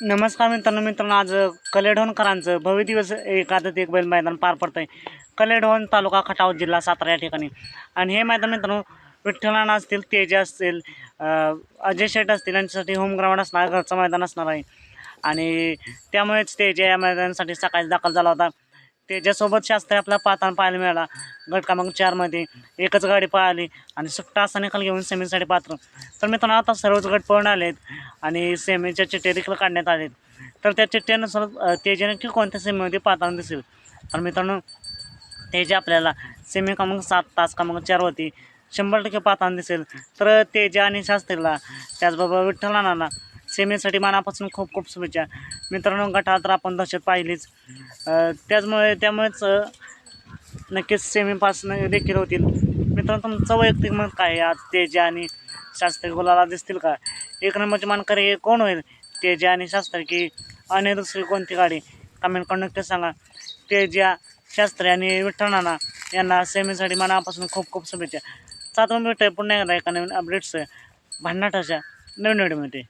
नमस्कार मित्रांनो मित्रांनो आज कलेढोणकरांचं भव्य दिवस एकादत एक बैल मैदान पार पडतं आहे कलेढोण तालुका खटाव जिल्हा सातारा या ठिकाणी. आणि हे मैदान मित्रांनो विठ्ठलाना असतील तेजा असतील अजय शेठ असतील यांच्यासाठी होम ग्राउंड असणार घरचं मैदान असणार आहे. आणि त्यामुळेच तेजा या मैदानासाठी सकाळी दाखल झाला होता. त्याच्यासोबत शास्त्री आपला पातान पाहायला मिळाला. गट क्रमांक चारमध्ये एकच गाडी पळाली आणि सुट्टा असा निकाल घेऊन सेमीसाठी पात्र. तर मित्रांनो आता सर्वच गट पळून आलेत आणि सेमीच्या चिठ्ठ्या देखील काढण्यात आलेत. तर त्या चिठ्ठ्यानुसार अ, तेजाने की कोणत्या सेमीमध्ये पाहताना दिसेल? तर मित्रांनो तेजे आपल्याला सेमी क्रमांक सात तास क्रमांक चारवरती शंभर टक्के पाहताना दिसेल. तर तेजे आणि शास्त्रीला त्याचबरोबर नानाला सेमीसाठी मनापासून खूप खूप शुभेच्छा. मित्रांनो गटात तर आपण दहशत पाहिलीच. त्याचमुळे त्यामुळेच नक्कीच सेमीपासून देखील होतील. मित्रांनो तुमचं वैयक्तिक मत काय आहे? आज तेजा आणि शास्त्री गुलाला दिसतील का? एक नंबरचे मानकरी हे कोण होईल? तेजा आणि शास्त्री की आणि दुसरी कोणती गाडी? कमेंट करून नक्कीच सांगा. तेजा शास्त्री आणि विठ्ठनाना यांना सेमीसाठी मनापासून खूप खूप शुभेच्छा. सात भेटूया पुन्हा एकदा एका नवीन अपडेट्स भन्नाटाच्या नवीन व्हिडिओमध्ये